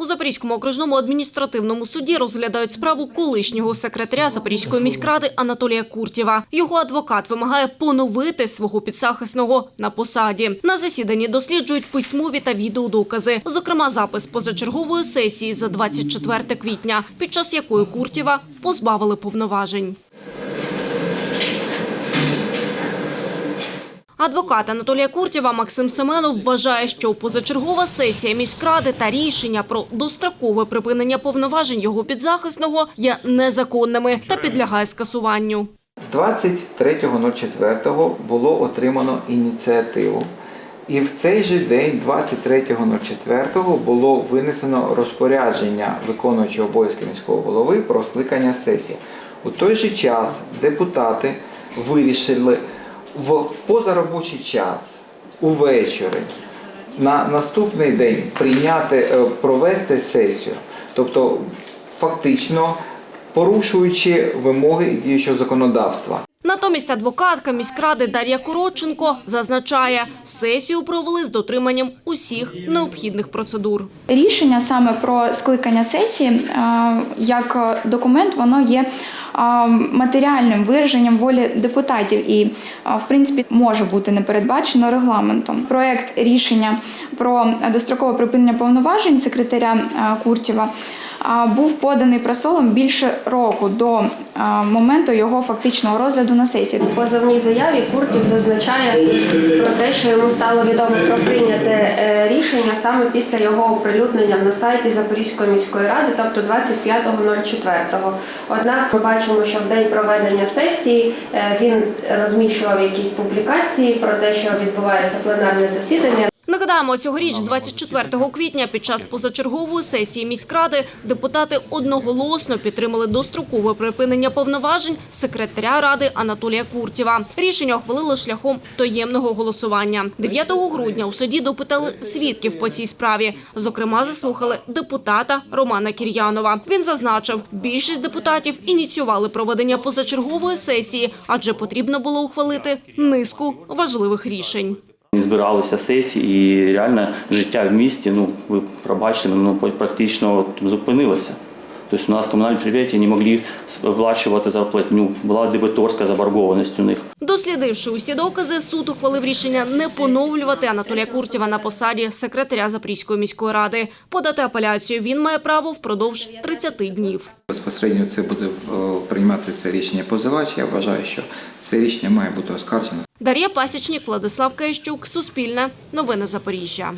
У Запорізькому окружному адміністративному суді розглядають справу колишнього секретаря Запорізької міськради Анатолія Куртєва. Його адвокат вимагає поновити свого підзахисного на посаді. На засіданні досліджують письмові та відеодокази, зокрема запис позачергової сесії за 24 квітня, під час якої Куртєва позбавили повноважень. Адвокат Анатолія Куртєва Максим Семенов вважає, що позачергова сесія міськради та рішення про дострокове припинення повноважень його підзахисного є незаконними та підлягає скасуванню. 23.04 було отримано ініціативу. І в цей же день, 23.04, було винесено розпорядження виконуючого обов'язки міського голови про скликання сесії. У той же час депутати вирішили в позаробочий час увечері на наступний день прийняти, е, провести сесію. Тобто, фактично порушуючи вимоги діючого законодавства. Натомість адвокатка міськради Дар'я Коротченко зазначає, сесію провели з дотриманням усіх необхідних процедур. Рішення саме про скликання сесії е, як документ, воно є матеріальним вираженням волі депутатів і, в принципі, може бути не передбачено регламентом. Проект рішення про дострокове припинення повноважень секретаря Куртєва був поданий просолом більше року до моменту його фактичного розгляду на сесії. У позовній заяві Куртів зазначає про те, що йому стало відомо про прийняте е, рішення саме після його оприлюднення на сайті Запорізької міської ради, тобто 25.04. Однак ми бачимо, що в день проведення сесії е, він розміщував якісь публікації про те, що відбувається пленарне засідання. Нагадаємо, цьогоріч, 24 квітня, під час позачергової сесії міськради депутати одноголосно підтримали дострокове припинення повноважень секретаря ради Анатолія Куртєва. Рішення ухвалили шляхом таємного голосування. 9 грудня у суді допитали свідків по цій справі. Зокрема, заслухали депутата Романа Кір'янова. Він зазначив, більшість депутатів ініціювали проведення позачергової сесії, адже потрібно було ухвалити низку важливих рішень. Збиралися сесії, і реально життя в місті, ну ви пробачте, ну практично зупинилося. Тобто у нас комунальні підприємства не могли сплачувати зарплатню, була дебіторська заборгованість у них. Дослідивши усі докази, суд ухвалив рішення не поновлювати Анатолія Куртєва на посаді секретаря Запорізької міської ради. Подати апеляцію він має право впродовж 30 днів. Безпосередньо це буде е, приймати це рішення позивач. Я вважаю, що це рішення має бути оскаржено. Дар'я Пасічник, Владислав Кещук, Суспільне, Новини Запоріжжя.